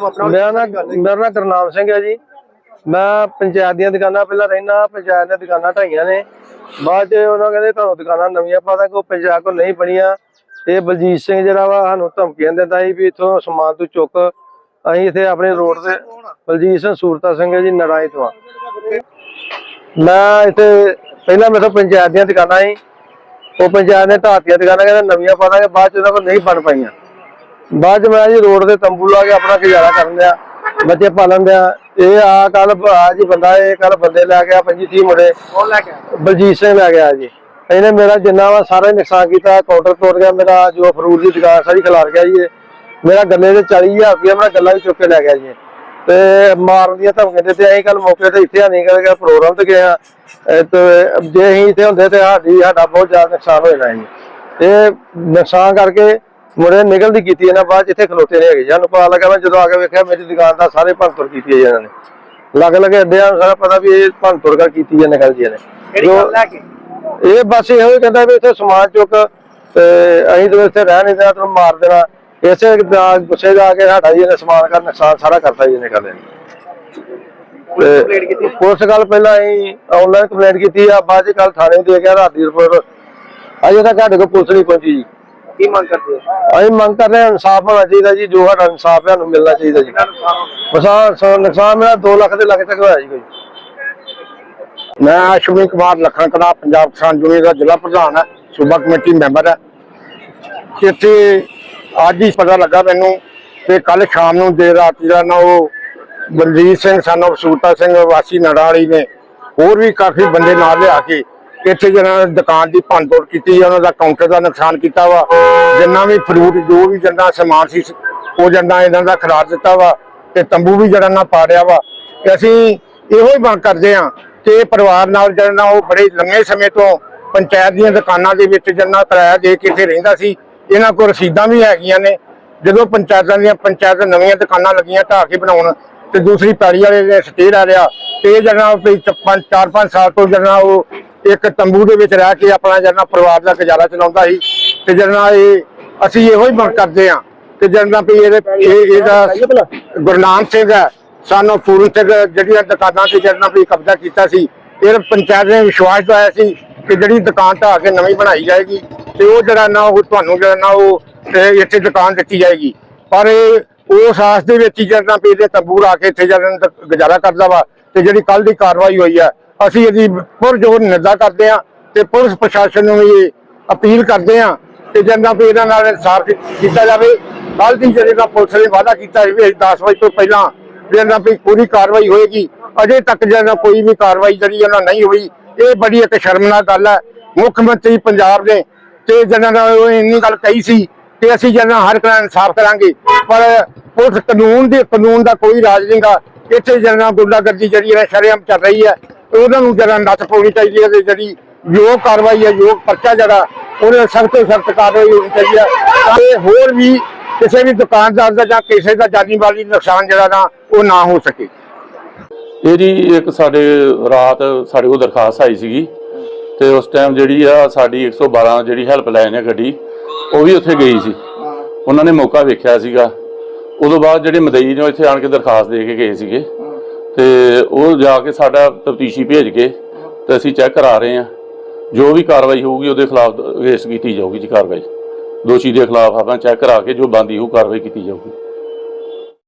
ਮੇਰਾ ਨਾਮ ਮੇਰਾ ਨਾਮ ਕਰਨਾਮ ਸਿੰਘ ਹੈ ਜੀ। ਮੈਂ ਪੰਚਾਇਤ ਦੀਆਂ ਦੁਕਾਨਾਂ ਪਹਿਲਾਂ ਰਹਿਣਾ ਪੰਚਾਇਤ ਦੀਆਂ ਦੁਕਾਨਾਂ ਢਾਈਆਂ ਨੇ। ਬਾਅਦ ਚ ਉਹਨਾਂ ਕਹਿੰਦੇ ਤੁਹਾਨੂੰ ਦੁਕਾਨਾਂ ਨਵੀਆਂ ਪਾ ਦਾਂਗੇ ਉਹ ਪੰਚਾਇਤ ਕੋਲ ਨਹੀਂ ਬਣੀਆਂ। ਇਹ ਬਲਜੀਤ ਸਿੰਘ ਜਿਹੜਾ ਵਾ ਸਾਨੂੰ ਧਮਕੀਆਂ ਦਿੰਦਾ ਸੀ ਵੀ ਇਥੋਂ ਸਮਾਨ ਤੂੰ ਚੁੱਕ। ਅਸੀਂ ਇੱਥੇ ਆਪਣੇ ਰੋਡ ਤੇ ਬਲਜੀਤ ਸਿੰਘ ਸੂਰਤਾ ਸਿੰਘ ਜੀ ਨਰਾਏ ਤੋਂ। ਮੈਂ ਇੱਥੇ ਪਹਿਲਾਂ ਮੇਰੇ ਤੋਂ ਪੰਚਾਇਤ ਦੀਆਂ ਦੁਕਾਨਾਂ ਸੀ। ਉਹ ਪੰਚਾਇਤ ਨੇ ਢਾਤੀਆਂ ਦੁਕਾਨਾਂ ਕਹਿੰਦੇ ਨਵੀਆਂ ਪਾ ਦਾਂਗੇ ਬਾਅਦ ਚ ਉਹਨਾਂ ਕੋਲ ਨਹੀਂ ਬਣ ਪਾਈਆਂ। ਬਾਅਦ ਚ ਮੈਂ ਜੀ ਰੋਡ ਤੇ ਤੰਬੂ ਲਾ ਕੇ ਆਪਣਾ ਗੁਜ਼ਾਰਾ ਕਰਨ ਦਿਆ ਬੱਚੇ ਪਾਲਣ ਦਿਆ। ਇਹ ਆ ਕੱਲ ਆ ਜੀ ਬੰਦਾ ਇਹ ਕੱਲ ਬੰਦੇ ਲੈ ਗਿਆ 25 30 ਮੁੰਡੇ। ਕੌਣ ਲੈ ਕੇ? ਬਲਜੀਤ ਸਿੰਘ ਲੈ ਗਿਆ ਜੀ। ਇਹਨੇ ਮੇਰਾ ਜਿੰਨਾ ਵਾ ਸਾਰਾ ਨੁਕਸਾਨ ਕੀਤਾ ਕਾਊਂਟਰ ਤੋੜ ਗਿਆ ਮੇਰਾ ਜੋ ਫਰੂਟ ਦੀ ਦੁਕਾਨ ਸਾਰੀ ਖਿਲਾਰ ਗਿਆ ਜੀ। ਮੇਰਾ ਗੱਲੇ ਤੇ 40000 ਰੁਪਇਆ ਮੇਰਾ ਗੱਲਾਂ ਵੀ ਚੁੱਕ ਕੇ ਲੈ ਗਿਆ ਜੀ। ਤੇ ਮਾਰਨ ਦੀਆਂ ਧਮਕੀਆਂ ਦਿੱਤੇ ਅਸੀਂ ਕੱਲ ਮੌਕੇ ਤੇ ਇੱਥੇ ਨਹੀਂ ਕਰਕੇ ਪ੍ਰੋਗਰਾਮ ਤੇ ਗਏ ਆ ਤੇ ਜੇ ਅਸੀਂ ਇੱਥੇ ਹੁੰਦੇ ਤੇ ਸਾਡੀ ਸਾਡਾ ਬਹੁਤ ਜ਼ਿਆਦਾ ਨੁਕਸਾਨ ਹੋ ਜਾਣਾ ਜੀ। ਇਹ ਨੁਕਸਾਨ ਕਰਕੇ ਮੁੰਡੇ ਨਿਕਲਦੀ ਕੀਤੀ ਇਹਨਾਂ ਬਾਅਦ ਇੱਥੇ ਖਲੋਤੇ ਨਹੀਂ ਹੈਗੇ। ਸਾਨੂੰ ਪਤਾ ਲੱਗਾ ਮੈਂ ਜਦੋਂ ਆ ਕੇ ਵੇਖਿਆ ਮੇਰੀ ਦੁਕਾਨ ਦਾ ਸਾਰੇ ਭੰਨਤੋੜ ਕੀਤੀ ਹੈ ਇਹਨਾਂ ਨੇ। ਲੱਗ ਲੱਗੇ ਅੱਡਿਆਂ ਨੂੰ ਸਾਰਾ ਪਤਾ ਵੀ ਇਹ ਭੰਨਤੋੜ ਕਰ ਕੀਤੀ ਹੈ ਨਿਕਲ ਜੀ ਨੇ ਗੱਲ ਕੇ? ਇਹ ਬਸ ਇਹੋ ਹੀ ਕਹਿੰਦਾ ਵੀ ਇੱਥੇ ਸਮਾਨ ਚੁੱਕ ਤੇ ਅਸੀਂ ਤਾਂ ਇੱਥੇ ਰਹਿ ਨਹੀਂ ਦੇਣਾ ਤੈਨੂੰ ਮਾਰ ਦੇਣਾ। ਇਸੇ ਦਾ ਗੁੱਸੇ ਜਾ ਕੇ ਸਾਡਾ ਜੀ ਇਹਨੇ ਸਮਾਨ ਕਰ ਨੁਕਸਾਨ ਸਾਰਾ ਕਰਤਾ ਜੀ ਇਹਨੇ ਕਰ ਲਿਆ ਪੁਲਿਸ ਕੱਲ ਪਹਿਲਾਂ ਅਸੀਂ ਆਨਲਾਈਨ ਕੰਪਲੇਂਟ ਕੀਤੀ ਆ ਬਾਅਦ ਚ ਕੱਲ ਥਾਣੇ ਦੇ ਗਿਆ ਰਾਤ ਦੀ ਰਿਪੋਰਟ ਅਜੇ ਤੱਕ ਸਾਡੇ ਕੋਲ ਪੁਲਿਸ ਨਹੀਂ ਪਹੁੰਚੀ ਜੀ। ਕੀ ਮੰਗ ਕਰਦੇ ਹੋ? ਅਸੀਂ ਮੰਗ ਕਰ ਰਹੇ ਹਾਂ ਇਨਸਾਫ ਹੋਣਾ ਚਾਹੀਦਾ ਜੀ ਜੋ ਸਾਡਾ ਇਨਸਾਫ ਹੈ ਸਾਨੂੰ ਮਿਲਣਾ ਚਾਹੀਦਾ ਜੀ। ਕਿੰਨਾ ਨੁਕਸਾਨ ਹੋ ਗਿਆ? ਨੁਕਸਾਨ ਸੋ ਨੁਕਸਾਨ ਮੇਰਾ 2 ਲੱਖ ਦੇ ਲੱਖ ਤੱਕ ਹੋਇਆ ਜੀ ਕੋਈ। ਮੈਂ ਅਸ਼ਵਨੀ ਕੁਮਾਰ ਲਖਨਕੜਾ ਪੰਜਾਬ ਕਿਸਾਨ ਯੂਨੀਅਨ ਦਾ ਜ਼ਿਲ੍ਹਾ ਪ੍ਰਧਾਨ ਹੈ ਸੂਬਾ ਕਮੇਟੀ ਮੈਂਬਰ ਹੈ। ਇੱਥੇ ਅੱਜ ਹੀ ਪਤਾ ਲੱਗਾ ਮੈਨੂੰ ਕਿ ਕੱਲ ਸ਼ਾਮ ਨੂੰ ਦੇਰ ਰਾਤ ਜਿਹੜਾ ਨਾ ਉਹ ਬਲਜੀਤ ਸਿੰਘ ਸਾਨੂੰ ਸੂਰਤਾ ਸਿੰਘ ਵਾਸੀ ਨੜਾਲੀ ਨੇ ਹੋਰ ਵੀ ਕਾਫੀ ਬੰਦੇ ਨਾਲ ਲਿਆ ਕੇ ਇੱਥੇ ਜਿਹੜਾ ਦੁਕਾਨ ਦੀ ਭੰਨਤੋੜ ਕੀਤੀ ਉਹਨਾਂ ਦਾ ਕਾਊਂਟਰ ਦਾ ਨੁਕਸਾਨ ਕੀਤਾ ਵਾ, ਜਿੰਨਾ ਵੀ ਫਰੂਟ ਜੋ ਵੀ ਜੰਦਾ ਸਮਾਨ ਸੀ, ਉਹ ਜੰਦਾ ਇਹਨਾਂ ਦਾ ਖਰਾਬ ਦਿੱਤਾ ਵਾ ਤੇ ਤੰਬੂ ਵੀ ਜਿਹੜਾ ਨਾ ਪਾੜਿਆ ਵਾ। ਤੇ ਅਸੀਂ ਇਹੋ ਹੀ ਮੰਗ ਕਰਦੇ ਹਾਂ ਕਿ ਪਰਿਵਾਰ ਨਾਲ ਜਿਹੜਾ ਉਹ ਬੜੇ ਲੰਮੇ ਸਮੇਂ ਤੋਂ ਪੰਚਾਇਤ ਦੀਆਂ ਦੁਕਾਨਾਂ ਦੇ ਵਿੱਚ ਜੰਨਾ ਕਿਰਾਇਆ ਦੇ ਕੇ ਇੱਥੇ ਰਹਿੰਦਾ ਸੀ। ਇਹਨਾਂ ਕੋਲ ਰਸੀਦਾਂ ਵੀ ਹੈਗੀਆਂ ਨੇ। ਜਦੋਂ ਪੰਚਾਇਤਾਂ ਦੀਆਂ ਪੰਚਾਇਤ ਨਵੀਆਂ ਦੁਕਾਨਾਂ ਲੱਗੀਆਂ ਢਾਹ ਕੇ ਬਣਾਉਣ ਤੇ ਦੂਸਰੀ ਪੈੜੀ ਵਾਲੇ ਦੇ ਸਟੇਰ ਆ ਰਿਹਾ ਤੇ ਇਹ ਪੰਜ ਚਾਰ ਪੰਜ ਸਾਲ ਤੋਂ ਜਿਹੜਾ ਉਹ ਇੱਕ ਤੰਬੂ ਦੇ ਵਿੱਚ ਰਹਿ ਕੇ ਆਪਣਾ ਜਨਾ ਪਰਿਵਾਰ ਦਾ ਗੁਜ਼ਾਰਾ ਚਲਾਉਂਦਾ ਸੀ ਤੇ ਜਨਾ ਇਹ ਅਸੀਂ ਇਹੋ ਹੀ ਮੰਗ ਕਰਦੇ ਹਾਂ ਕਿ ਜਨਾ ਵੀ ਇਹਦੇ ਇਹ ਇਹਦਾ ਗੁਰਨਾਮ ਸਿੰਘ ਹੈ ਸਾਨੂੰ ਪੂਰਨ ਸਿੰਘ ਜਿਹੜੀਆਂ ਦੁਕਾਨਾਂ ਤੇ ਜਨਾ ਵੀ ਕਬਜ਼ਾ ਕੀਤਾ ਸੀ ਇਹ ਪੰਚਾਇਤ ਨੇ ਵਿਸ਼ਵਾਸ ਦਵਾਇਆ ਸੀ ਕਿ ਜਿਹੜੀ ਦੁਕਾਨ ਢਾਹ ਕੇ ਨਵੀਂ ਬਣਾਈ ਜਾਏਗੀ ਤੇ ਉਹ ਜਿਹੜਾ ਨਾ ਉਹ ਤੁਹਾਨੂੰ ਜਿਹੜਾ ਨਾ ਉਹ ਇੱਥੇ ਦੁਕਾਨ ਦਿੱਤੀ ਜਾਏਗੀ। ਪਰ ਉਸ ਆਸ ਦੇ ਵਿੱਚ ਹੀ ਜਿਹੜਾ ਵੀ ਇਹਦੇ ਤੰਬੂ ਲਾ ਕੇ ਇੱਥੇ ਜਿਹੜਾ ਗੁਜ਼ਾਰਾ ਕਰਦਾ ਵਾ ਤੇ ਜਿਹੜੀ ਕੱਲ ਦੀ ਕਾਰਵਾਈ ਹੋਈ ਹੈ ਅਸੀਂ ਇਹਦੀ ਪੁਰਜੋਰ ਨਿੰਦਾ ਕਰਦੇ ਹਾਂ ਤੇ ਪੁਲਿਸ ਪ੍ਰਸ਼ਾਸਨ ਨੂੰ ਵੀ ਅਪੀਲ ਕਰਦੇ ਹਾਂ ਕਿ ਜਿਹੜਾ ਵੀ ਇਹਨਾਂ ਨਾਲ ਇਨਸਾਫ ਕੀਤਾ ਜਾਵੇ ਕੱਲ ਦੀ ਜਿਹੜੇ ਪੁਲਿਸ ਨੇ ਵਾਅਦਾ ਕੀਤਾ ਸੀ ਵੀ 10 ਵਜੇ ਤੋਂ ਪਹਿਲਾਂ ਜਿਹੜਾ ਵੀ ਪੂਰੀ ਕਾਰਵਾਈ ਹੋਏਗੀ, ਅਜੇ ਤੱਕ ਜਿਹੜਾ ਕੋਈ ਵੀ ਕਾਰਵਾਈ ਜਿਹੜੀ ਉਹਨਾਂ ਨਹੀਂ ਹੋਈ, ਇਹ ਬੜੀ ਇੱਕ ਸ਼ਰਮਨਾਕ ਗੱਲ ਹੈ। ਮੁੱਖ ਮੰਤਰੀ ਪੰਜਾਬ ਨੇ ਤੇ ਜਿਹਨਾਂ ਦਾ ਉਹ ਇੰਨੀ ਗੱਲ ਕਹੀ ਸੀ ਕਿ ਅਸੀਂ ਜਿਹਨਾਂ ਹਰ ਤਰ੍ਹਾਂ ਇਨਸਾਫ ਕਰਾਂਗੇ, ਪਰ ਪੁਲਿਸ ਕਾਨੂੰਨ ਦੇ, ਕਾਨੂੰਨ ਦਾ ਕੋਈ ਰਾਜ ਨਹੀਂਗਾ। ਇੱਥੇ ਜਿਹਨਾਂ ਗੁੰਡਾਗਰਦੀ ਜਿਹੜੀ ਹੈ, ਸ਼ਰੇਆਮ ਚੱਲ ਰਹੀ ਹੈ ਉਹਨਾਂ ਨੂੰ ਜਿਹੜਾ ਨੱਥ ਪਾਉਣੀ ਚਾਹੀਦੀ ਹੈ ਤੇ ਜਿਹੜੀ ਯੋਗ ਕਾਰਵਾਈ ਹੈ, ਯੋਗ ਪਰਚਾ ਜਿਹੜਾ ਉਹਨੇ ਸਖਤ ਤੋਂ ਸਖਤ ਕਾਰਵਾਈ ਹੋਣੀ ਚਾਹੀਦੀ ਹੈ। ਤਾਂ ਹੋਰ ਵੀ ਕਿਸੇ ਵੀ ਦੁਕਾਨਦਾਰ ਦਾ ਜਾਂ ਕਿਸੇ ਦਾ ਜਾਨੀ ਮਾਲੀ ਨੁਕਸਾਨ ਜਿਹੜਾ ਨਾ, ਉਹ ਨਾ ਹੋ ਸਕੇ। ਇਹ ਜੀ ਇੱਕ ਸਾਡੇ ਰਾਤ ਸਾਡੇ ਕੋਲ ਦਰਖਾਸਤ ਆਈ ਸੀਗੀ ਤੇ ਉਸ ਟਾਈਮ ਜਿਹੜੀ ਆ ਸਾਡੀ 112 ਜਿਹੜੀ ਹੈਲਪਲਾਈਨ ਹੈ ਗੱਡੀ, ਉਹ ਵੀ ਉੱਥੇ ਗਈ ਸੀ। ਉਹਨਾਂ ਨੇ ਮੌਕਾ ਵੇਖਿਆ ਸੀਗਾ। ਉਦੋਂ ਬਾਅਦ ਜਿਹੜੇ ਮਦਈ ਨੇ ਇੱਥੇ ਆਣ ਕੇ ਦਰਖਾਸਤ ਦੇ ਕੇ ਗਏ ਸੀਗੇ। ਤੇ ਉਹ ਜਾ ਕੇ ਸਾਡਾ ਤਫਤੀਸ਼ੀ ਭੇਜ ਕੇ ਤੇ ਅਸੀਂ ਚੈੱਕ ਕਰਾ ਰਹੇ ਹਾਂ। ਜੋ ਵੀ ਕਾਰਵਾਈ ਹੋਊਗੀ ਉਹਦੇ ਖਿਲਾਫ ਅਗੇਂਸਟ ਕੀਤੀ ਜਾਊਗੀ ਜੀ ਕਾਰਵਾਈ। ਦੋਸ਼ੀ ਦੇ ਖਿਲਾਫ ਆਪਾਂ ਚੈੱਕ ਕਰਾ ਕੇ ਜੋ ਬੰਦੀ ਹੋਊ ਕਾਰਵਾਈ ਕੀਤੀ ਜਾਊਗੀ।